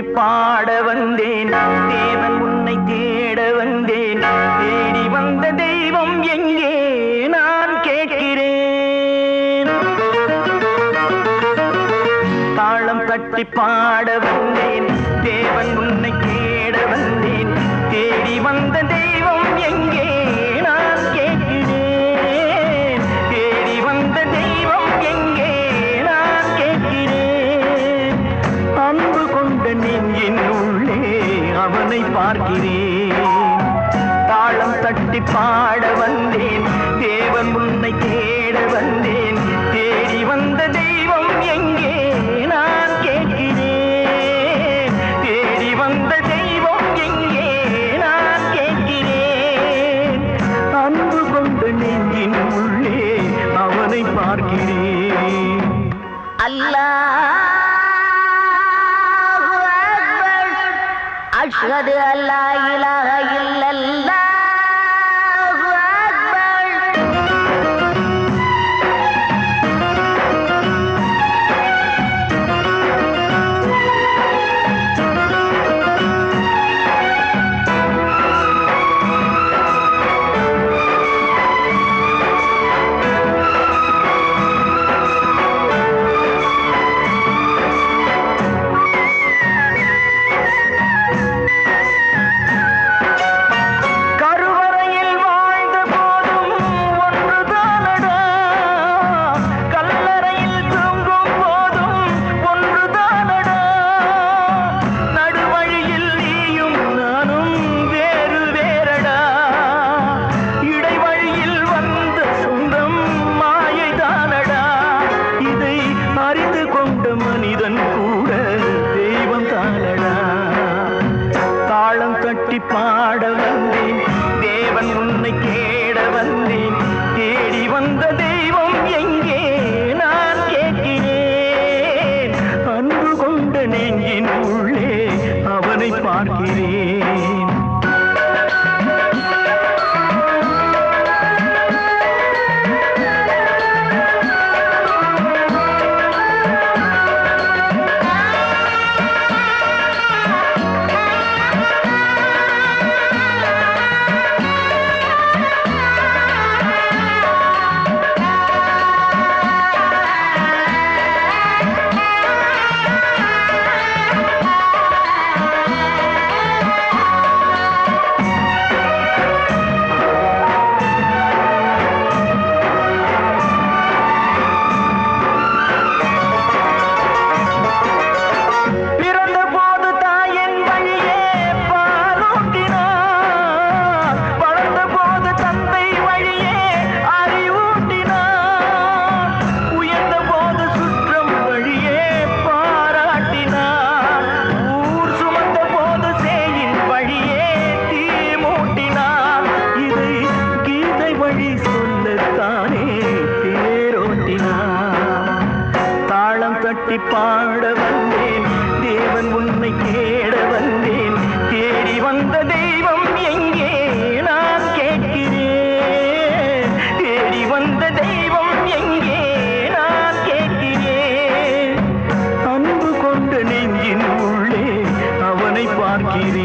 உன்னை பாட வந்தேன். தேவன் உன்னை தேட வந்தேன். தேடி வந்த தெய்வம் எங்கே நான் கேட்கிறேன். தாளம் தட்டி பாட வந்தேன். தேவன் உன்னை தேட வந்தேன். தேடி வந்த தெய்வம் பார்க்கிறேன். தாளம் தட்டி பாட வந்தேன். தேவன் உன்னை தேட வந்தேன். தேடி வந்த தெய்வம் எங்கே நான் கேட்கிறேன். தேடி வந்த தெய்வம் எங்கே நான் கேட்கிறேன். அன்பு கொண்டு நெஞ்சின் உள்ளே அவனை பார்க்கிறேன். அல்லா அஷ்ஹது அல்லா இலாஹ இல்லல்லாஹு போட்டி பாட வந்தேன். தேவன் உன்னை கேட வந்தேன். தேடி வந்ததே விதி சொல்லத்தானே தேரோட்டினார் தாளம் தட்டி பாட வந்தேன் தேவன் உன்னை தேட வந்தேன். தேடி வந்த தெய்வம் எங்கே நான் கேட்கிறேன்? தேடி வந்த தெய்வம் எங்கே நான் கேட்கிறேன்? அன்பு கொண்ட நெஞ்சின் உள்ளே அவனை பார்க்கிறேன்.